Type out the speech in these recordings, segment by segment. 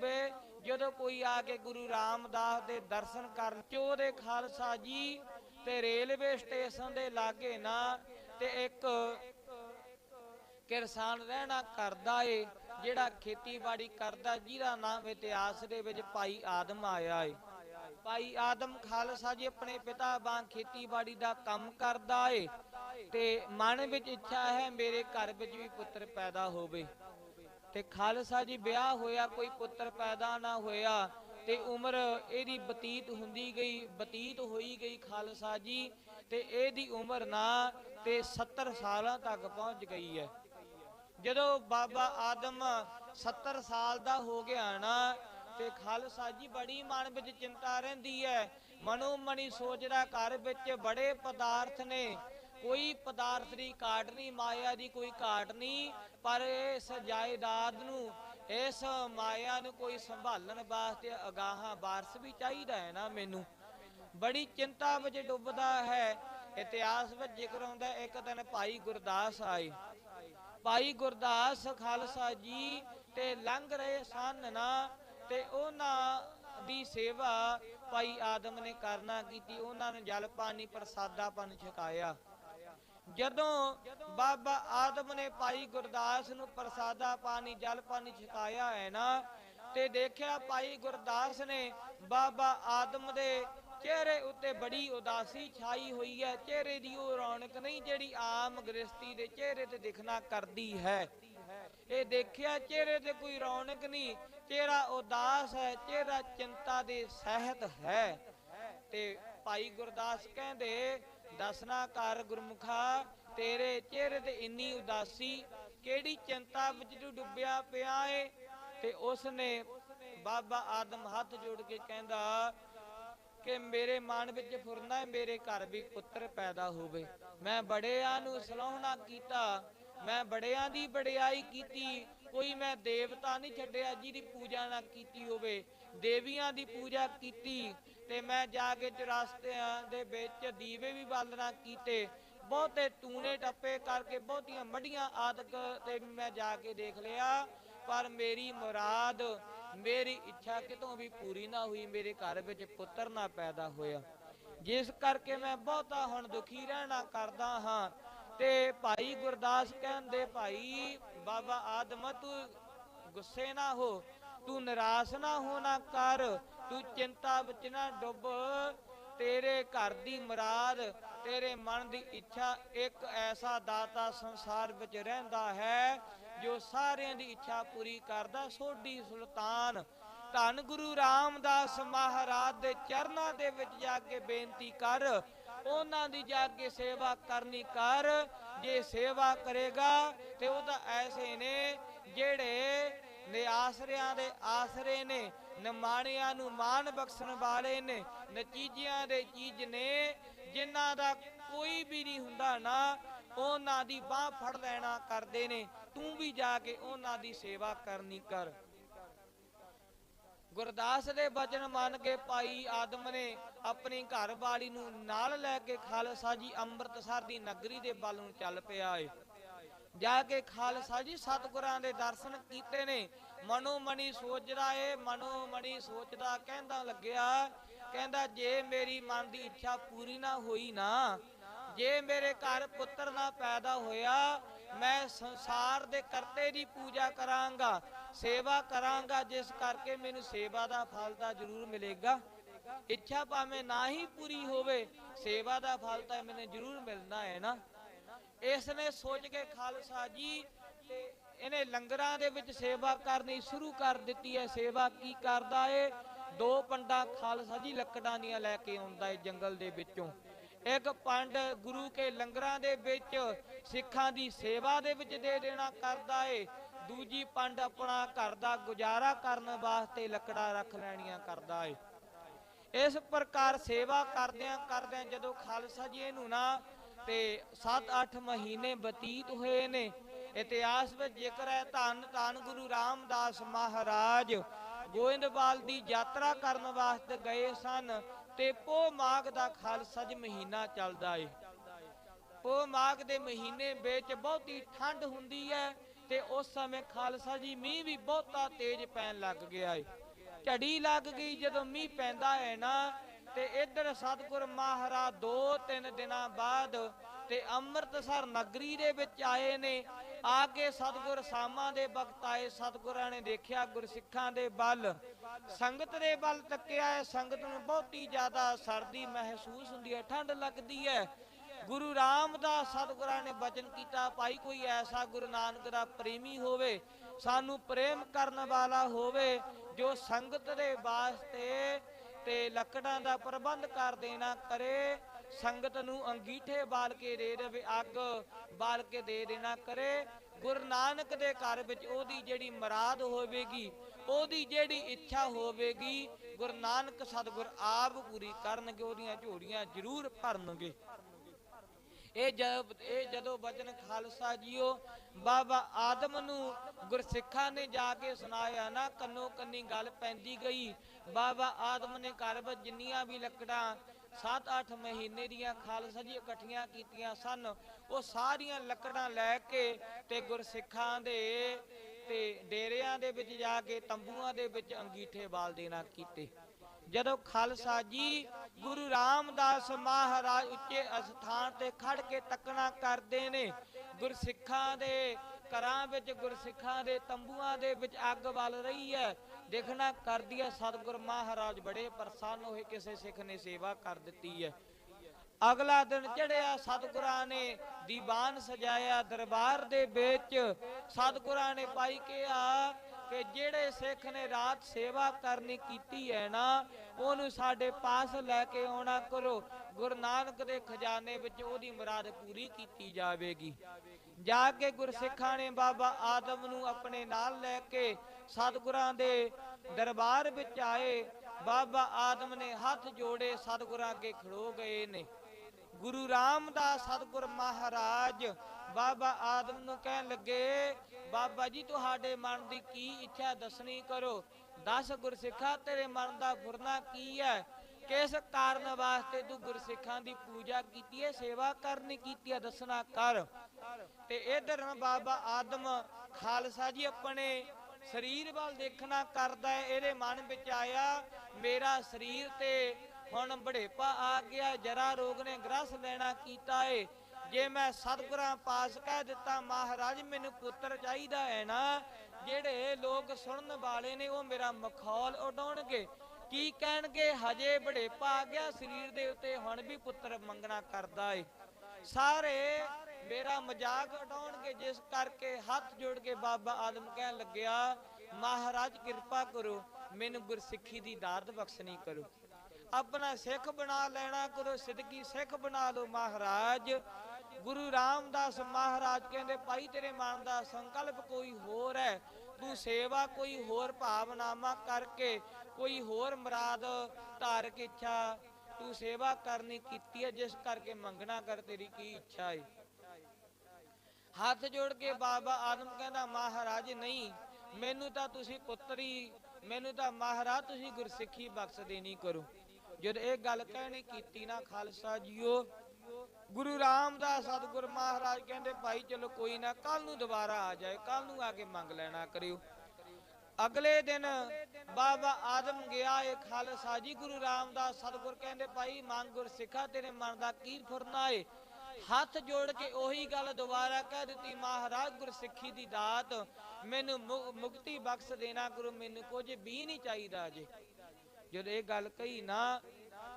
ਹੋਵੇ, ਜਦੋਂ ਕੋਈ ਆ ਕੇ ਗੁਰੂ ਰਾਮਦਾਸ ਦੇ ਦਰਸ਼ਨ ਕਰਨ ਚੋ ਦੇ ਖਾਲਸਾ ਜੀ ਤੇ ਰੇਲਵੇ ਸਟੇਸ਼ਨ ਦੇ ਲਾਗੇ ਨਾ, ਤੇ ਇੱਕ ਕਿਰਸਾਨ ਰਹਿਣਾ ਕਰਦਾ ਏ, ਜਿਹੜਾ ਖੇਤੀਬਾੜੀ ਕਰਦਾ, ਜਿਹਦਾ ਨਾਮ ਇਤਿਹਾਸ ਦੇ ਵਿੱਚ ਭਾਈ ਆਦਮ ਆਇਆ ਏ। ਭਾਈ ਆਦਮ ਖਾਲਸਾ ਜੀ ਆਪਣੇ ਪਿਤਾ ਵਾਂਗ ਖੇਤੀਬਾੜੀ ਦਾ ਕੰਮ ਕਰਦਾ ਏ, ਤੇ ਮਨ ਵਿੱਚ ਇੱਛਾ ਹੈ ਮੇਰੇ ਘਰ ਵਿੱਚ ਵੀ ਪੁੱਤਰ ਪੈਦਾ ਹੋਵੇ। ਤੇ ਖਾਲਸਾ ਜੀ ਵਿਆਹ ਹੋਇਆ, ਕੋਈ ਪੁੱਤਰ ਪੈਦਾ ਨਾ ਹੋਇਆ, ਤੇ ਉਮਰ ਇਹਦੀ ਬਤੀਤ ਹੁੰਦੀ ਗਈ, ਬਤੀਤ ਹੋਈ ਗਈ ਖਾਲਸਾ ਜੀ, ਤੇ ਇਹਦੀ ਉਮਰ ਨਾ ਤੇ 70 ਸਾਲਾਂ ਤੱਕ ਪਹੁੰਚ ਗਈ ਹੈ। ਜਦੋਂ ਬਾਬਾ ਆਦਮ 70 ਸਾਲ ਦਾ ਹੋ ਗਿਆ ਨਾ, ਤੇ ਖਾਲਸਾ ਜੀ ਬੜੀ ਮਨ ਵਿੱਚ ਚਿੰਤਾ ਰਹਿੰਦੀ ਹੈ। ਮਨੋ ਮਣੀ ਸੋਚਦਾ ਘਰ ਵਿੱਚ ਬੜੇ ਪਦਾਰਥ ਨੇ ਕੋਈ ਪਦਾਰਥ ਦੀ ਘਾਟ ਨਹੀਂ, ਮਾਇਆ ਦੀ ਕੋਈ ਘਾਟ ਨਹੀਂ, ਪਰ ਇਸ ਜਾਇਦਾਦ ਨੂੰ, ਇਸ ਮਾਇਆ ਨੂੰ ਕੋਈ ਸੰਭਾਲਣ ਵਾਸਤੇ ਅਗਾਹਾਂ ਵਾਰਸ ਵੀ ਚਾਹੀਦਾ ਹੈ ਨਾ ਮੈਨੂੰ। ਬੜੀ ਚਿੰਤਾ ਵਿੱਚ ਡੁੱਬਦਾ ਹੈ, ਇਤਿਹਾਸ ਵਿੱਚ ਜ਼ਿਕਰ ਆਉਂਦਾ ਇੱਕ ਦਿਨ ਭਾਈ ਗੁਰਦਾਸ ਆਏ। ਭਾਈ ਗੁਰਦਾਸ ਖਾਲਸਾ ਜੀ ਤੇ ਲੰਘ ਰਹੇ ਸਨ ਨਾ, ਤੇ ਉਹਨਾਂ ਦੀ ਸੇਵਾ ਭਾਈ ਆਦਮ ਨੇ ਕਰਨਾ ਕੀਤੀ, ਉਹਨਾਂ ਨੂੰ ਜਲ ਪਾਣੀ ਪ੍ਰਸਾਦਾ ਪਾਣੀ ਛਕਾਇਆ। ਜਦੋਂ ਬਾਬਾ ਆਦਮ ਨੇ ਭਾਈ ਗੁਰਦਾਸ ਨੂੰ ਪ੍ਰਸਾਦਾ ਪਾਣੀ, ਜਲ ਪਾਣੀ ਛਕਾਇਆ ਹੈ ਨਾ, ਤੇ ਦੇਖਿਆ ਭਾਈ ਗੁਰਦਾਸ ਨੇ ਬਾਬਾ ਆਦਮ ਦੇ ਚਿਹਰੇ ਉੱਤੇ ਬੜੀ ਉਦਾਸੀ ਛਾਈ ਹੋਈ ਹੈ। ਚਿਹਰੇ ਦੀ ਉਹ ਰੌਣਕ ਨਹੀਂ ਜਿਹੜੀ ਆਮ ਗ੍ਰਸਤੀ ਦੇ ਚਿਹਰੇ ਤੇ ਦਿਖਣਾ ਕਰਦੀ ਹੈ। ਇਹ ਦੇਖਿਆ ਚਿਹਰੇ ਤੇ ਕੋਈ ਰੌਣਕ ਨਹੀਂ, ਚਿਹਰਾ ਉਦਾਸ ਹੈ, ਚਿਹਰਾ ਚਿੰਤਾ ਦੇ ਸਹਿਤ ਹੈ। ਤੇ ਭਾਈ ਗੁਰਦਾਸ ਕਹਿੰਦੇ ਦਸਨਾ ਕਰ ਗੁਰਮੁਖਾ, ਤੇਰੇ ਚਿਹਰੇ ਤੇ ਇੰਨੀ ਉਦਾਸੀ, ਕਿਹੜੀ ਚਿੰਤਾ ਵਿੱਚ ਤੂੰ ਡੁੱਬਿਆ ਪਿਆ ਏ? ਤੇ ਉਸ ਨੇ ਬਾਬਾ ਆਦਮ ਹੱਥ ਜੋੜ ਕੇ ਕਹਿੰਦਾ ਕਿ ਮੇਰੇ ਮਨ ਵਿੱਚ ਫੁਰਨਾ ਹੈ ਮੇਰੇ ਘਰ ਵੀ ਪੁੱਤਰ ਪੈਦਾ ਹੋਵੇ। ਮੈਂ ਬੜਿਆਂ ਨੂੰ ਸਲਾਹਣਾ ਕੀਤਾ, ਮੈਂ ਬੜਿਆਂ ਦੀ ਬੜਿਆਈ ਕੀਤੀ, ਕੋਈ ਮੈਂ ਦੇਵਤਾ ਨਹੀਂ ਛੱਡਿਆ ਜਿਹਦੀ ਪੂਜਾ ਨਾ ਕੀਤੀ ਹੋਵੇ। ਦੇਵੀਆਂ ਦੀ ਪੂਜਾ ਕੀਤੀ ਤੇ ਮੈਂ ਜਾ ਕੇ ਚੁਰਸਤਿਆਂ ਦੇ ਵਿੱਚ ਦੀਵੇ ਵੀ ਬਾਲਣਾ ਕੀਤੇ, ਬਹੁਤੇ ਟੂਣੇ ਟੱਪੇ ਕਰਕੇ ਬਹੁਤੀਆਂ ਮੱਡੀਆਂ ਆਦਿਕ ਤੇ ਮੈਂ ਜਾ ਕੇ ਦੇਖ ਲਿਆ। ਪਰ ਮੇਰੀ ਮੁਰਾਦ, ਮੇਰੀ ਇੱਛਾ ਕਿਤੋਂ ਵੀ ਪੂਰੀ ਨਾ ਹੋਈ, ਮੇਰੇ ਘਰ ਵਿੱਚ ਪੁੱਤਰ ਨਾ ਪੈਦਾ ਹੋਇਆ। ਜਿਸ ਕਰਕੇ ਮੈਂ ਬਹੁਤਾ ਹੁਣ ਦੁਖੀ ਰਹਿਣਾ ਕਰਦਾ ਹਾਂ। ਤੇ ਭਾਈ ਗੁਰਦਾਸ ਕਹਿੰਦੇ, ਭਾਈ, ਬਾਬਾ ਆਦਮ ਤੂੰ ਗੁੱਸੇ ਨਾ ਹੋ, ਤੂੰ ਨਿਰਾਸ਼ ਨਾ ਹੋਣਾ ਕਰ ਤੂੰ ਚਿੰਤਾ ਵਿੱਚ ਨਾ ਡੁੱਬ। ਤੇਰੇ ਘਰ ਦੀ ਮੁਰਾਦ, ਤੇਰੇ ਮਨ ਦੀ ਇੱਛਾ, ਇੱਕ ਐਸਾ ਦਾਤਾ ਸੰਸਾਰ ਵਿੱਚ ਰਹਿੰਦਾ ਹੈ ਜੋ ਸਾਰਿਆਂ ਦੀ ਇੱਛਾ ਪੂਰੀ ਕਰਦਾ। ਸੋਢੀ ਸੁਲਤਾਨ, ਧੰਨ ਗੁਰੂ ਰਾਮਦਾਸ ਮਹਾਰਾਜ ਦੇ ਚਰਨਾਂ ਦੇ ਵਿੱਚ ਜਾ ਕੇ ਬੇਨਤੀ ਕਰ। ਉਹਨਾਂ ਦੀ ਜਾ ਕੇ ਸੇਵਾ ਕਰਨੀ ਕਰ। ਜੇ ਸੇਵਾ ਕਰੇਗਾ ਤੇ ਉਹ ਤਾਂ ਐਸੇ ਨੇ ਜਿਹੜੇ ਨਿਆਸਰਿਆਂ ਦੇ ਆਸਰੇ ਨੇ ਨਿਮਾਣਿਆਂ ਨੂੰ ਮਾਨ ਬਖਸ਼ਣ ਵਾਲੇ ਨੇ, ਨਤੀਜਿਆਂ ਦੇ ਚੀਜ਼ ਨੇ, ਜਿਨ੍ਹਾਂ ਦਾ ਕੋਈ ਵੀ ਨਹੀਂ ਹੁੰਦਾ ਨਾ, ਉਹਨਾਂ ਦੀ ਬਾਹ ਫੜ ਲੈਣਾ ਕਰਦੇ ਨੇ, ਤੂੰ ਵੀ ਜਾ ਕੇ ਉਹਨਾਂ ਦੀ ਸੇਵਾ ਕਰਨੀ ਕਰ। ਗੁਰਦਾਸ ਦੇ ਬਚਨ ਮੰਨ ਕੇ ਭਾਈ ਆਦਮ ਨੇ ਆਪਣੀ ਘਰਵਾਲੀ ਨੂੰ ਨਾਲ ਲੈ ਕੇ ਖਾਲਸਾ ਜੀ ਅੰਮ੍ਰਿਤਸਰ ਦੀ ਨਗਰੀ ਦੇ ਵੱਲ ਨੂੰ ਚੱਲ ਪਿਆ ਏ। ਜਾ ਕੇ ਖਾਲਸਾ ਜੀ ਸਤਿਗੁਰਾਂ ਦੇ ਦਰਸ਼ਨ ਕੀਤੇ ਨੇ ਮਨੋ ਮਣੀ ਸੋਚਦਾ ਏ ਮਨੋ ਮਣੀ ਸੋਚਦਾ ਕਹਿੰਦਾ ਲੱਗਿਆ, ਕਹਿੰਦਾ ਜੇ ਮੇਰੀ ਮਨ ਦੀ ਇੱਛਾ ਪੂਰੀ ਨਾ ਹੋਈ ਨਾ, ਜੇ ਮੇਰੇ ਘਰ ਪੁੱਤਰ ਨਾ ਪੈਦਾ ਹੋਇਆ, ਮੈਂ ਸੰਸਾਰ ਦੇ ਕਰਤੇ ਦੀ ਪੂਜਾ ਕਰਾਂਗਾ, ਸੇਵਾ ਕਰਾਂਗਾ, ਜਿਸ ਕਰਕੇ ਮੈਨੂੰ ਸੇਵਾ ਦਾ ਫਲ ਤਾਂ ਜ਼ਰੂਰ ਮਿਲੇਗਾ। ਇੱਛਾ ਭਾਵੇਂ ਨਾ ਹੀ ਪੂਰੀ ਹੋਵੇ, ਸੇਵਾ ਦਾ ਫਲ ਤਾਂ ਮੈਨੂੰ ਜ਼ਰੂਰ ਮਿਲਣਾ ਹੈ ਨਾ। ਇਸ ਨੇ ਸੋਚ ਕੇ ਖਾਲਸਾ ਜੀ ਇਹਨੇ ਲੰਗਰਾਂ ਦੇ ਵਿੱਚ ਸੇਵਾ ਕਰਨੀ ਸ਼ੁਰੂ ਕਰ ਦਿੱਤੀ ਹੈ। ਸੇਵਾ ਕੀ ਕਰਦਾ ਏ? ਦੋ ਪੰਡਾ ਖਾਲਸਾ ਜੀ ਲੱਕੜਾਂ ਦੀਆਂ ਲੈ ਕੇ ਆਉਂਦਾ ਏ ਜੰਗਲ ਦੇ ਵਿੱਚੋਂ। ਇੱਕ ਪੰਡ ਗੁਰੂ ਕੇ ਲੰਗਰਾਂ ਦੇ ਵਿੱਚ ਸਿੱਖਾਂ ਦੀ ਸੇਵਾ ਦੇ ਵਿੱਚ ਦੇ ਦੇਣਾ ਕਰਦਾ ਏ। ਦੂਜੀ ਪੰਡ ਆਪਣਾ ਘਰ ਦਾ ਗੁਜ਼ਾਰਾ ਕਰਨ ਵਾਸਤੇ ਲੱਕੜਾਂ ਰੱਖ ਲੈਣੀਆਂ ਕਰਦਾ ਏ। ਇਸ ਪ੍ਰਕਾਰ ਸੇਵਾ ਕਰਦਿਆਂ ਕਰਦਿਆਂ ਜਦੋਂ ਖਾਲਸਾ ਜੀ ਇਹਨੂੰ ਨਾ ਤੇ 7-8 ਮਹੀਨੇ ਬਤੀਤ ਹੋਏ ਨੇ ਇਤਿਹਾਸ ਵਿੱਚ ਜ਼ਿਕਰ ਹੈ ਧੰਨ ਧੰਨ ਗੁਰੂ ਰਾਮਦਾਸ ਮਹਾਰਾਜ। ਗੋਇੰਦਵਾਲ ਦੀ ਯਾਤਰਾ ਕਰਨ ਵਾਸਤੇ ਗਏ ਸਨ ਤੇ ਪੋ ਮਾਘ ਦਾ ਖਾਲਸਾ ਜੀ ਮਹੀਨਾ ਚੱਲਦਾ ਏ। ਪੋ ਮਾਘ ਦੇ ਮਹੀਨੇ ਵਿੱਚ ਬਹੁਤੀ ਠੰਡ ਹੁੰਦੀ ਹੈ ਤੇ ਉਸ ਸਮੇਂ ਖਾਲਸਾ ਜੀ ਮੀਂਹ ਵੀ ਬਹੁਤਾ ਤੇਜ਼ ਪੈਣ ਲੱਗ ਗਿਆ ਏ। ਝੜੀ ਲੱਗ ਗਈ ਜਦੋਂ ਮੀਂਹ ਪੈਂਦਾ ਹੈ ਨਾ ਤੇ ਇੱਧਰ ਸਤਿਗੁਰ ਮਹਾਰਾਜ ਦੋ ਤਿੰਨ ਦਿਨਾਂ ਬਾਅਦ ਤੇ ਅੰਮ੍ਰਿਤਸਰ ਨਗਰੀ ਦੇ ਵਿੱਚ ਆਏ ਨੇ ਆ ਕੇ ਸਤਿਗੁਰ ਸਾਮਾ ਦੇ ਵਕਤ ਆਏ, ਸਤਿਗੁਰਾਂ ਨੇ ਦੇਖਿਆ ਗੁਰਸਿੱਖਾਂ ਦੇ ਬਲ। ਸੰਗਤ ਦੇ ਬਲ ਤੱਕਿਆ ਹੈ, ਸੰਗਤ ਨੂੰ ਬਹੁਤੀ ਜ਼ਿਆਦਾ ਸਰਦੀ ਮਹਿਸੂਸ ਹੁੰਦੀ ਹੈ ਠੰਡ ਲੱਗਦੀ ਹੈ। ਗੁਰੂ ਰਾਮਦਾਸ ਸਤਿਗੁਰਾਂ ਨੇ ਬਚਨ ਕੀਤਾ, ਭਾਈ ਕੋਈ ਐਸਾ ਗੁਰੂ ਨਾਨਕ ਦਾ ਪ੍ਰੇਮੀ ਹੋਵੇ, ਸਾਨੂੰ ਪ੍ਰੇਮ ਕਰਨ ਵਾਲਾ ਹੋਵੇ, ਜੋ ਸੰਗਤ ਦੇ ਵਾਸਤੇ ਤੇ ਲੱਕੜਾਂ ਦਾ ਪ੍ਰਬੰਧ ਕਰ ਦੇਣਾ ਕਰੇ ਸੰਗਤ ਨੂੰ ਅੰਗੀਠੇ ਬਾਲ ਕੇ ਦੇ ਦੇਵੇ ਅੱਗ, ਬਾਲ ਕੇ ਦੇ ਦੇਣਾ ਕਰੇ। ਗੁਰੂ ਨਾਨਕ ਦੇ ਘਰ ਵਿੱਚ ਉਹਦੀ ਜਿਹੜੀ ਮਰਾਦ ਹੋਵੇਗੀ, ਉਹਦੀ ਜਿਹੜੀ ਇੱਛਾ ਹੋਵੇਗੀ, ਗੁਰੂ ਨਾਨਕ ਸਤਿਗੁਰ ਆਪ ਪੂਰੀ ਕਰਨਗੇ, ਉਹਦੀਆਂ ਝੋਲੀਆਂ ਜ਼ਰੂਰ ਭਰਨਗੇ। ਇਹ ਜਦ, ਇਹ ਜਦੋਂ ਬਚਨ ਖਾਲਸਾ ਜੀਓ, ਬਾਬਾ ਆਦਮ ਨੂੰ ਗੁਰਸਿੱਖਾਂ ਨੇ ਜਾ ਕੇ ਸੁਣਾਇਆ ਨਾ ਕੰਨੋ ਕੰਨੀ ਗੱਲ ਪੈਂਦੀ ਗਈ। ਬਾਬਾ ਆਦਮ ਨੇ ਘਰ ਵਿੱਚ ਜਿੰਨੀਆਂ ਵੀ ਲੱਕੜਾਂ 7-8 ਮਹੀਨੇ ਦੀਆਂ ਖਾਲਸਾ ਜੀ ਇਕੱਠੀਆਂ ਕੀਤੀਆਂ ਸਨ। ਉਹ ਸਾਰੀਆਂ ਲੱਕੜਾਂ ਲੈ ਕੇ ਤੇ ਗੁਰਸਿੱਖਾਂ ਦੇ ਤੇ ਡੇਰਿਆਂ ਦੇ ਵਿੱਚ ਜਾ ਕੇ ਤੰਬੂਆਂ ਦੇ ਵਿੱਚ ਅੰਗੀਠੇ ਬਾਲ ਦੇਣਾ ਕੀਤੇ। ਜਦੋਂ ਖਾਲਸਾ ਜੀ ਗੁਰੂ ਰਾਮਦਾਸ ਮਹਾਰਾਜ ਉੱਚੇ ਅਸਥਾਨ ਤੇ ਖੜ ਕੇ ਤੱਕਣਾ ਕਰਦੇ ਨੇ, ਗੁਰਸਿੱਖਾਂ ਦੇ ਘਰਾਂ ਵਿੱਚ, ਗੁਰਸਿੱਖਾਂ ਦੇ ਤੰਬੂਆਂ ਦੇ ਵਿੱਚ ਅੱਗ ਬਲ ਰਹੀ ਹੈ। ਦੇਖਣਾ ਕਰਦੀ ਹੈ ਸਤਿਗੁਰ ਮਹਾਰਾਜ ਬੜੇ ਪ੍ਰਸੰਨ ਹੋਏ ਕਿਸੇ ਸਿੱਖ ਨੇ ਸੇਵਾ ਕਰ ਦਿੱਤੀ ਹੈ। ਅਗਲਾ ਦਿਨ ਚੜਿਆ ਸਤਿਗੁਰਾਂ ਨੇ ਦੀਵਾਨ ਸਜਾਇਆ ਦਰਬਾਰ ਦੇ ਵਿੱਚ। ਸਤਿਗੁਰਾਂ ਨੇ ਪਾਈ ਕਿਹਾ ਕਿ ਜਿਹੜੇ ਸਿੱਖ ਨੇ ਰਾਤ ਸੇਵਾ ਕਰਨੀ ਕੀਤੀ ਹੈ ਨਾ, ਉਹਨੂੰ ਸਾਡੇ ਪਾਸ ਲੈ ਕੇ ਆਉਣਾ ਕਰੋ। ਗੁਰੂ ਨਾਨਕ ਦੇ ਖਜ਼ਾਨੇ ਵਿੱਚ ਉਹਦੀ ਮੁਰਾਦ ਪੂਰੀ ਕੀਤੀ ਜਾਵੇਗੀ। ਜਾ ਕੇ ਗੁਰਸਿੱਖਾਂ ਨੇ ਬਾਬਾ ਆਦਮ ਨੂੰ ਆਪਣੇ ਨਾਲ ਲੈ ਕੇ ਸਤਿਗੁਰਾਂ ਦੇ ਦਰਬਾਰ ਵਿੱਚ ਆਏ, ਬਾਬਾ ਆਦਮ ਨੇ ਹੱਥ ਜੋੜੇ ਸਤਿਗੁਰਾਂ ਅੱਗੇ ਖੜੋ ਗਏ ਨੇ। ਗੁਰੂ ਰਾਮਦਾਸ ਸਤਿਗੁਰ ਮਹਾਰਾਜ ਬਾਬਾ ਆਦਮ ਨੂੰ ਕਹਿਣ ਲੱਗੇ, ਬਾਬਾ ਜੀ, ਤੁਹਾਡੇ ਮਨ ਦੀ ਕੀ ਇੱਛਾ ਦੱਸਣੀ ਕਰੋ? ਦਸ ਗੁਰਸਿੱਖਾ, ਤੇਰੇ ਮਨ ਦਾ ਫੁਰਨਾ ਕੀ ਹੈ? ਕਿਸ ਕਾਰਨ ਵਾਸਤੇ ਤੂੰ ਗੁਰਸਿੱਖਾਂ ਦੀ ਪੂਜਾ ਕੀਤੀ ਹੈ, ਸੇਵਾ ਕਰਨੀ ਕੀਤੀ ਹੈ, ਦੱਸਣਾ ਕਰ। ਤੇ ਇਧਰ ਬਾਬਾ ਆਦਮ ਖਾਲਸਾ ਜੀ ਆਪਣੇ ਸਰੀਰ ਵੱਲ ਦੇਖਣਾ ਕਰਦਾ ਹੈ, ਇਹਦੇ ਮਨ ਵਿੱਚ ਆਇਆ, ਮੇਰਾ ਸਰੀਰ ਤੇ ਹੁਣ ਬੜੇਪਾ ਆ ਗਿਆ, ਜਰਾ ਰੋਗ ਨੇ ਗ੍ਰਸ ਲੈਣਾ ਕੀਤਾ ਏ। ਜੇ ਮੈਂ ਸਤਿਗੁਰਾਂ ਪਾਸ ਕਹਿ ਦਿੱਤਾ, ਮਹਾਰਾਜ ਮੈਨੂੰ ਪੁੱਤਰ ਚਾਹੀਦਾ ਹੈ ਨਾ, ਜਿਹੜੇ ਲੋਕ ਸੁਣਨ ਵਾਲੇ ਨੇ, ਉਹ ਮੇਰਾ ਮਖੌਲ ਉਡਾਉਣਗੇ। ਕੀ ਕਹਿਣਗੇ? ਹਜੇ ਬੜੇਪਾ ਆ ਗਿਆ, ਸਰੀਰ ਦੇ ਉੱਤੇ ਹੁਣ ਵੀ ਪੁੱਤਰ ਮੰਗਣਾ ਕਰਦਾ ਏ। ਸਾਰੇ ਮੇਰਾ ਮਜ਼ਾਕ ਉਡਾਉਣਗੇ ਜਿਸ ਕਰਕੇ ਹੱਥ ਜੋੜ ਕੇ ਬਾਬਾ ਆਦਮ ਕਹਿਣ ਲੱਗਿਆ, ਮਹਾਰਾਜ, ਕਿਰਪਾ ਕਰੋ, ਮੈਨੂੰ ਗੁਰਸਿੱਖੀ ਦੀ ਦਾਤ ਬਖਸ਼ਣੀ ਕਰੋ। ਆਪਣਾ ਸਿੱਖ ਬਣਾ ਲੈਣਾ ਕਰੋ ਸਿੱਧਕੀ ਸਿੱਖ ਬਣਾ ਲਓ ਮਹਾਰਾਜ। ਗੁਰੂ ਰਾਮਦਾਸ ਮਹਾਰਾਜ ਕਹਿੰਦੇ, ਭਾਈ, ਤੇਰੇ ਮਨ ਦਾ ਸੰਕਲਪ ਕੋਈ ਹੋਰ ਹੈ। ਤੂੰ ਸੇਵਾ ਕੋਈ ਹੋਰ ਭਾਵਨਾਵਾਂ ਕਰਕੇ ਕੋਈ ਹੋਰ ਮਰਾਦ ਧਾਰਕ ਇੱਛਾ ਤੂੰ ਸੇਵਾ ਕਰਨੀ ਕੀਤੀ ਹੈ, ਜਿਸ ਕਰਕੇ ਮੰਗਣਾ ਕਰ ਤੇਰੀ ਕੀ ਇੱਛਾ ਹੈ ਹੱਥ ਜੋੜ ਕੇ ਬਾਬਾ ਆਦਮ ਕਹਿੰਦਾ, ਮਹਾਰਾਜ, ਨਹੀਂ, ਮੈਨੂੰ ਤਾਂ ਤੁਸੀਂ ਪੁੱਤਰੀ, ਮੈਨੂੰ ਤਾਂ ਮਹਾਰਾਜ, ਤੁਸੀਂ ਗੁਰਸਿੱਖੀ ਬਖਸ਼ ਦੇਣੀ ਕਰੋ। ਜਦ ਇਹ ਗੱਲ ਕਹਿਣੀ ਕੀਤੀ ਨਾ ਖਾਲਸਾ ਜੀਓ, ਗੁਰੂ ਰਾਮਦਾਸ ਸਤਿਗੁਰ ਮਹਾਰਾਜ ਕਹਿੰਦੇ, ਭਾਈ, ਚਲੋ ਕੋਈ ਨਾ ਕੱਲ ਨੂੰ ਦੁਬਾਰਾ ਆ ਜਾਏ ਕੱਲ ਨੂੰ ਆ ਕੇ ਮੰਗ ਲੈਣਾ ਕਰਿਓ। ਅਗਲੇ ਦਿਨ ਬਾਬਾ ਆਦਮ ਗਿਆ, ਇਹ ਖਾਲਸਾ ਜੀ, ਗੁਰੂ ਰਾਮਦਾਸ ਸਤਿਗੁਰ ਕਹਿੰਦੇ, ਭਾਈ, ਮੰਗ ਗੁਰ ਸਿੱਖਾ ਤੇਰੇ ਮਨ ਦਾ ਕੀ ਫੁਰਨਾ ਏ? ਹੱਥ ਜੋੜ ਕੇ ਉਹੀ ਗੱਲ ਦੁਬਾਰਾ ਕਹਿ ਦਿੱਤੀ, ਮਹਾਰਾਜ ਗੁਰਸਿੱਖੀ ਦੀ ਦਾਤ, ਮੈਨੂੰ ਮੁਕਤੀ ਬਖਸ਼ ਦੇਣਾ ਗੁਰੂ, ਮੈਨੂੰ ਕੁਝ ਵੀ ਨਹੀਂ ਚਾਹੀਦਾ ਅਜੇ ਜਦੋਂ ਇਹ ਗੱਲ ਕਹੀ ਨਾ,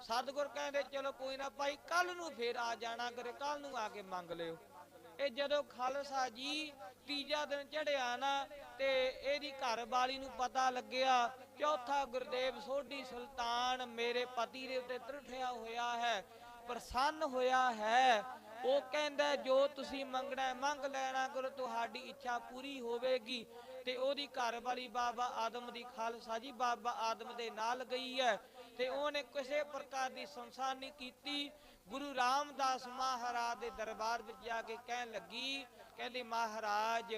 ਸਤਿਗੁਰ ਕਹਿੰਦੇ, ਚਲੋ ਕੋਈ ਨਾ ਭਾਈ ਕੱਲ ਨੂੰ ਫੇਰ ਆ ਜਾਣਾ ਕਰੇ ਕੱਲ ਨੂੰ ਆ ਕੇ ਮੰਗ ਲਿਓ। ਇਹ ਜਦੋਂ ਖਾਲਸਾ ਜੀ ਤੀਜਾ ਦਿਨ ਚੜਿਆ ਨਾ, ਤੇ ਇਹਦੀ ਘਰ ਵਾਲੀ ਨੂੰ ਪਤਾ ਲੱਗਿਆ, ਚੌਥਾ ਗੁਰਦੇਵ ਸੋਢੀ ਸੁਲਤਾਨ ਮੇਰੇ ਪਤੀ ਦੇ ਉੱਤੇ ਤਰਠਿਆ ਹੋਇਆ ਹੈ, ਪ੍ਰਸੰਨ ਹੋਇਆ ਹੈ ਉਹ ਕਹਿੰਦਾ ਜੋ ਤੁਸੀਂ ਮੰਗਣਾ ਮੰਗ ਲੈਣਾ ਕਰੋ, ਤੁਹਾਡੀ ਇੱਛਾ ਪੂਰੀ ਹੋਵੇਗੀ। ਤੇ ਉਹਦੀ ਘਰ ਵਾਲੀ ਬਾਬਾ ਆਦਮ ਦੀ ਖਾਲਸਾ ਜੀ ਬਾਬਾ ਆਦਮ ਦੇ ਨਾਲ ਗਈ ਹੈ। ਤੇ ਉਹਨੇ ਕਿਸੇ ਪ੍ਰਕਾਰ ਦੀ ਸੰਸਾਰ ਨਹੀਂ ਕੀਤੀ। ਗੁਰੂ ਰਾਮਦਾਸ ਮਹਾਰਾਜ ਦੇ ਦਰਬਾਰ ਵਿੱਚ ਜਾ ਕੇ ਕਹਿਣ ਲੱਗੀ, ਕਹਿੰਦੀ, ਮਹਾਰਾਜ,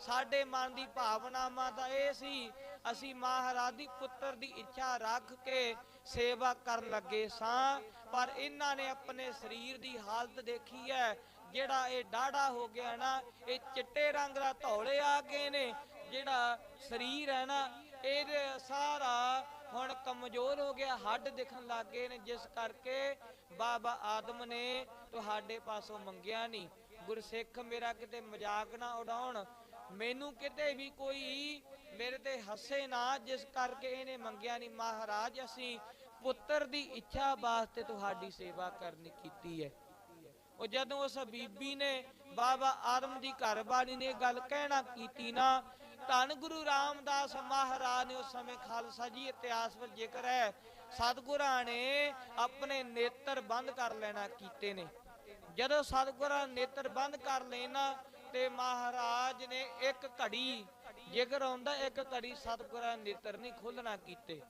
ਸਾਡੇ ਮਨ ਦੀ ਭਾਵਨਾਵਾਂ ਤਾਂ ਇਹ ਸੀ ਅਸੀਂ ਮਹਾਰਾਜ ਦੀ ਪੁੱਤਰ ਦੀ ਇੱਛਾ ਰੱਖ ਕੇ ਸੇਵਾ ਕਰਨ ਲੱਗੇ ਸਾਂ, ਪਰ ਇਹਨਾਂ ਨੇ ਆਪਣੇ ਸਰੀਰ ਦੀ ਹਾਲਤ ਦੇਖੀ ਹੈ। ਜਿਹੜਾ ਇਹ ਡਾੜਾ ਹੋ ਗਿਆ ਨਾ, ਇਹ ਚਿੱਟੇ ਰੰਗ ਦਾ ਧੌਲੇ ਆ ਗਏ ਨੇ। ਜਿਹੜਾ ਸਰੀਰ ਹੈ ਨਾ, ਇਹਦੇ ਸਾਰਾ ਹੁਣ ਕਮਜ਼ੋਰ ਹੋ ਗਿਆ, ਹੱਡ ਦਿਖਣ ਲੱਗ ਗਏ ਨੇ। ਜਿਸ ਕਰਕੇ ਬਾਬਾ ਆਦਮ ਨੇ ਤੁਹਾਡੇ ਪਾਸੋਂ ਮੰਗਿਆ ਨਹੀਂ। ਗੁਰਸਿੱਖ ਮੇਰਾ ਕਿਤੇ ਮਜ਼ਾਕ ਨਾ ਉਡਾਉਣ। ਮੈਨੂੰ ਕਿਤੇ ਵੀ ਕੋਈ ਮੇਰੇ ਤੇ ਹੱਸੇ ਨਾ, ਜਿਸ ਕਰਕੇ ਇਹਨੇ ਮੰਗਿਆ ਨਹੀਂ ਮਹਾਰਾਜ, ਅਸੀਂ ਪੁੱਤਰ ਦੀ ਇੱਛਾ ਵਾਸਤੇ ਤੁਹਾਡੀ ਸੇਵਾ ਕਰਨੀ ਕੀਤੀ ਹੈ। ਉਹ ਜਦੋਂ ਉਸ ਬੀਬੀ ਨੇ ਬਾਬਾ ਆਦਮ ਦੀ ਘਰਵਾਲੀ ਨੇ ਗੱਲ ਕਹਿਣਾ ਕੀਤੀ ਨਾ, ਧੰਨ ਗੁਰੂ ਰਾਮਦਾਸ ਮਹਾਰਾਜ ਨੇ ਉਸ ਸਮੇਂ ਖਾਲਸਾ ਜੀ ਇਤਿਹਾਸ ਵਿੱਚ ਜ਼ਿਕਰ ਹੈ, ਸਤਿਗੁਰਾਂ ਨੇ ਆਪਣੇ ਨੇਤਰ ਬੰਦ ਕਰ ਲੈਣਾ ਕੀਤੇ ਨੇ। ਜਦੋਂ ਸਤਿਗੁਰਾਂ ਨੇਤਰ ਬੰਦ ਕਰ ਲੈਣਾ ਤੇ ਮਹਾਰਾਜ ਨੇ ਇੱਕ ਘੜੀ ਜ਼ਿਕਰ ਆਉਂਦਾ ਇੱਕ ਘੜੀ ਸਤਿਗੁਰਾਂ ਨੇਤਰ ਨਹੀਂ ਖੋਲਣਾ ਕੀਤੇ।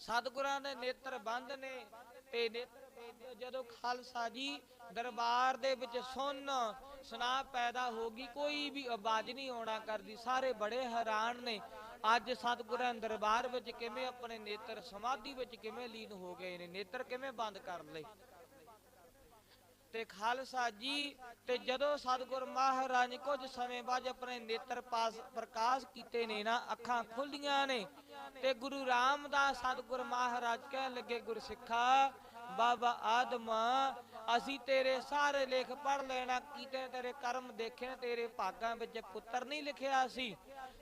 ਸਤਿਗੁਰਾਂ ਦੇ ਨੇਤਰ ਬੰਦ ਨੇ, ਤੇ ਨੇਤਰ ਜਦੋਂ ਖਾਲਸਾ ਜੀ ਦਰਬਾਰ ਦੇ ਵਿੱਚ ਸੁਣ ਸੁਨਾ ਪੈਦਾ ਹੋ ਗਈ, ਕੋਈ ਵੀ ਆਵਾਜ਼ ਨਹੀਂ ਆਉਣਾ ਕਰਦੀ, ਸਾਰੇ ਬੜੇ ਹੈਰਾਨ ਨੇ। ਅੱਜ ਸਤਿਗੁਰਾਂ ਦਰਬਾਰ ਵਿੱਚ ਕਿਵੇਂ ਆਪਣੇ ਨੇਤਰ ਸਮਾਧੀ ਵਿੱਚ ਕਿਵੇਂ ਲੀਨ ਹੋ ਗਏ ਨੇ, ਨੇਤਰ ਕਿਵੇਂ ਬੰਦ ਕਰ ਲਏ ਤੇ ਖਾਲਸਾ ਜੀ ਤੇ ਜਦੋਂ ਸਤਿਗੁਰ ਮਹਾਰਾਜ ਨੇ ਕੁਝ ਸਮੇਂ ਬਾਅਦ ਆਪਣੇ ਨੇਤਰ ਪਾਸ ਪ੍ਰਕਾਸ਼ ਕੀਤੇ ਨੇ ਨਾ, ਅੱਖਾਂ ਖੁੱਲੀਆਂ ਨੇ ਤੇ ਗੁਰੂ ਰਾਮਦਾਸ ਸਤਿਗੁਰ ਮਹਾਰਾਜ ਕਹਿਣ ਲੱਗੇ, ਗੁਰਸਿੱਖਾ, ਬਾਬਾ ਆਦਮ, ਅਸੀਂ ਤੇਰੇ ਸਾਰੇ ਲੇਖ ਪੜ ਲੈਣਾ, ਕੀਤੇ ਤੇਰੇ ਕਰਮ ਦੇਖੇ, ਤੇਰੇ ਭਾਗਾਂ ਵਿੱਚ ਪੁੱਤਰ ਨਹੀਂ ਲਿਖਿਆ ਸੀ,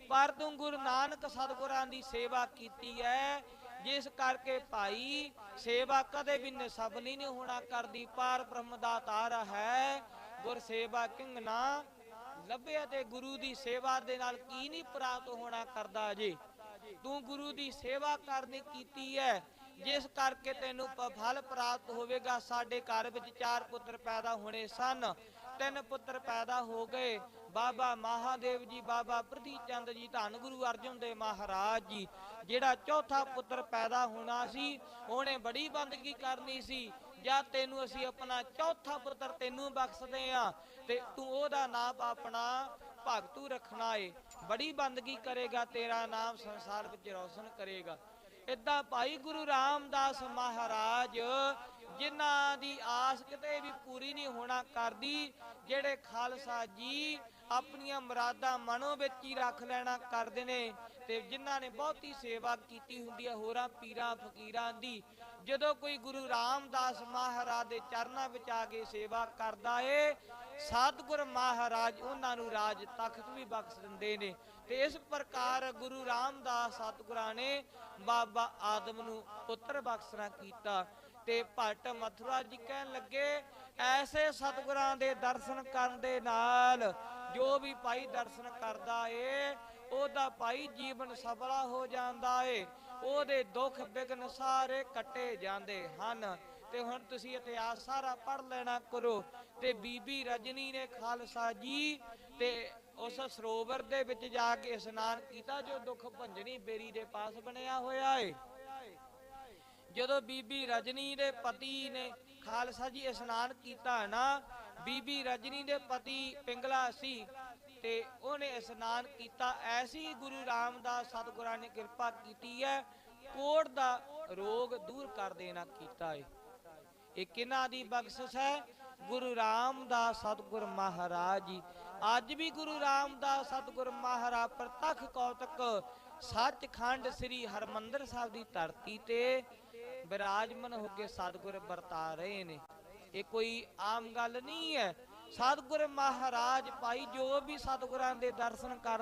ਪਰ ਤੂੰ ਗੁਰੂ ਨਾਨਕ ਸਤਿਗੁਰਾਂ ਦੀ ਸੇਵਾ ਕੀਤੀ ਹੈ ਜਿਸ ਕਰਕੇ ਭਾਈ ਸੇਵਾ ਕਦੇ ਵੀ ਨਿਸਬਨੀ ਨਹੀਂ ਹੋਣਾ ਕਰਦੀ, ਪਾਰ ਬ੍ਰਹਮ ਦਾ ਤਾਰਾ ਹੈ। ਗੁਰ ਸੇਵਾ ਕਿੰਗਨਾ ਲੱਭਿਆ ਤੇ ਗੁਰੂ ਦੀ ਸੇਵਾ ਦੇ ਨਾਲ ਕੀ ਨਹੀਂ ਪ੍ਰਾਪਤ ਹੋਣਾ ਕਰਦਾ ਜੀ? ਤੂੰ ਗੁਰੂ ਦੀ ਸੇਵਾ ਕਰਨੀ ਕੀਤੀ ਹੈ, ਜਿਸ ਕਰਕੇ ਤੈਨੂੰ ਫਲ ਪ੍ਰਾਪਤ ਹੋਵੇਗਾ। ਸਾਡੇ ਘਰ ਵਿੱਚ ਚਾਰ ਪੁੱਤਰ ਪੈਦਾ ਹੋਣੇ ਸਨ, ਤਿੰਨ ਪੁੱਤਰ ਪੈਦਾ ਹੋ ਗਏ। ਬਾਬਾ ਮਹਾਦੇਵ ਜੀ, ਬਾਬਾ ਪ੍ਰਤੀ ਚੰਦ ਜੀ, ਧੰਨ ਗੁਰੂ ਅਰਜਨ ਦੇਵ ਮਹਾਰਾਜ ਜੀ, ਜਿਹੜਾ ਚੌਥਾ ਪੁੱਤਰ ਪੈਦਾ ਹੋਣਾ ਸੀ, ਉਹਨੇ ਬੜੀ ਬੰਦਗੀ ਕਰਨੀ ਸੀ ਜਾਂ ਤੈਨੂੰ ਅਸੀਂ ਆਪਣਾ ਚੌਥਾ ਪੁੱਤਰ ਤੈਨੂੰ ਬਖਸ਼ਦੇ ਆ ਤੇ ਤੂੰ ਉਹਦਾ ਨਾਮ ਆਪਣਾ ਭਗਤੂ ਰੱਖਣਾ ਏ। ਬੜੀ ਬੰਦਗੀ ਕਰੇਗਾ, ਤੇਰਾ ਨਾਮ ਸੰਸਾਰ ਵਿੱਚ ਰੌਸ਼ਨ ਕਰੇਗਾ। ਇਦਾਂ ਭਾਈ ਗੁਰੂ ਰਾਮਦਾਸ ਮਹਾਰਾਜ, ਜਿਨ੍ਹਾਂ ਦੀ ਆਸ ਕਿਤੇ ਵੀ ਪੂਰੀ ਨਹੀਂ ਹੋਣਾ ਕਰਦੀ, ਜਿਹੜੇ ਖਾਲਸਾ ਜੀ ਆਪਣੀਆਂ ਮੁਰਾਦਾਂ ਮਨੋਂ ਵਿੱਚ ਹੀ ਰੱਖ ਲੈਣਾ ਕਰਦੇ ਨੇ ਤੇ ਜਿਨ੍ਹਾਂ ਨੇ ਬਹੁਤੀ ਸੇਵਾ ਕੀਤੀ ਹੁੰਦੀ ਹੈ, ਹੋਰਾਂ ਪੀਰਾਂ, ਫਕੀਰਾਂ ਦੀ। ਜਦੋਂ ਕੋਈ ਗੁਰੂ ਰਾਮਦਾਸ ਮਹਾਰਾਜ ਦੇ ਚਰਨਾਂ ਵਿੱਚ ਆ ਕੇ ਸੇਵਾ ਕਰਦਾ ਏ, ਸਤਿਗੁਰ ਮਹਾਰਾਜ ਉਹਨਾਂ ਨੂੰ ਰਾਜ ਤਖਤ ਵੀ ਬਖਸ਼ ਦਿੰਦੇ ਨੇ। ਤੇ ਇਸ ਪ੍ਰਕਾਰ ਗੁਰੂ ਰਾਮਦਾਸ ਸਤਿਗੁਰਾਂ ਨੇ ਬਾਬਾ ਆਦਮ ਨੂੰ ਪੁੱਤਰ ਬਖਸ਼ਣਾ ਕੀਤਾ ਤੇ ਭੱਟ ਮਥੁਰਾ ਜੀ ਕਹਿਣ ਲੱਗੇ, ਐਸੇ ਸਤਿਗੁਰਾਂ ਦੇ ਦਰਸ਼ਨ ਕਰਨ ਦੇ ਨਾਲ ਜੋ ਵੀ ਭਾਈ ਦਰਸ਼ਨ ਕਰਦਾ ਏ, ਉਹਦਾ ਭਾਈ ਜੀਵਨ ਸਫਲਾ ਹੋ ਜਾਂਦਾ ਏ। ਉਹਦੇ ਦੁੱਖ ਵਿਗਨ ਸਾਰੇ ਕੱਟੇ ਜਾਂਦੇ ਹਨ। ਤੇ ਹੁਣ ਤੁਸੀਂ ਇਤਿਹਾਸ ਸਾਰਾ ਪੜ ਲੈਣਾ ਕਰੋ। ਤੇ ਬੀਬੀ ਰਜਨੀ ਨੇ ਖਾਲਸਾ ਜੀ ਤੇ ਉਸ ਸਰੋਵਰ ਦੇ ਵਿੱਚ ਜਾ ਕੇ ਇਸ਼ਨਾਨ ਕੀਤਾ, ਜੋ ਦੁੱਖ ਭੰਜਣੀ ਬੇਰੀ ਦੇ ਪਾਸ ਬਣਿਆ ਹੋਇਆ ਏ। ਜਦੋਂ ਬੀਬੀ ਰਜਨੀ ਦੇ ਪਤੀ ਨੇ ਖਾਲਸਾ ਜੀ ਇਸ਼ਨਾਨ ਕੀਤਾ ਨਾ ਬੀਬੀ ਰਜਨੀ ਦੇ ਪਤੀ ਪਿੰਗਲਾ ਸੀ ਤੇ ਉਹਨੇ ਇਸ਼ਨਾਨ ਕੀਤਾ। ਐਸੀ ਗੁਰੂ ਰਾਮਦਾਸ ਸਤਿਗੁਰਾਂ ਨੇ ਕਿਰਪਾ ਕੀਤੀ ਹੈ। ਕੋੜ ਦਾ ਰੋਗ ਦੂਰ ਕਰ ਦੇਣਾ ਕੀਤਾ ਏ। ਇਹ ਕਿਹਨਾਂ ਦੀ ਬਖਸ਼ਿਸ਼ ਹੈ? ਗੁਰੂ ਰਾਮਦਾਸ ਸਤਿਗੁਰ ਮਹਾਰਾਜ ਜੀ। ਅੱਜ ਵੀ ਗੁਰੂ ਰਾਮਦਾਸ ਸਤਿਗੁਰ ਮਹਾਰਾਜ ਪ੍ਰਤੱਖ ਕੌਤਕ ਸੱਚਖੰਡ ਸ੍ਰੀ ਹਰਮੰਦਰ ਸਾਹਿਬ ਦੀ ਧਰਤੀ ਤੇ ਬਿਰਾਜਮਨ ਹੋ ਕੇ ਸਤਿਗੁਰ ਵਰਤਾ ਰਹੇ ਨੇ। ਇਹ ਕੋਈ ਆਮ ਗੱਲ ਨਹੀਂ ਹੈ। ਸਤਿਗੁਰ ਮਹਾਰਾਜ ਭਾਈ ਜੋ ਵੀ ਸਤਿਗੁਰਾਂ ਦੇ ਦਰਸ਼ਨ ਕਰ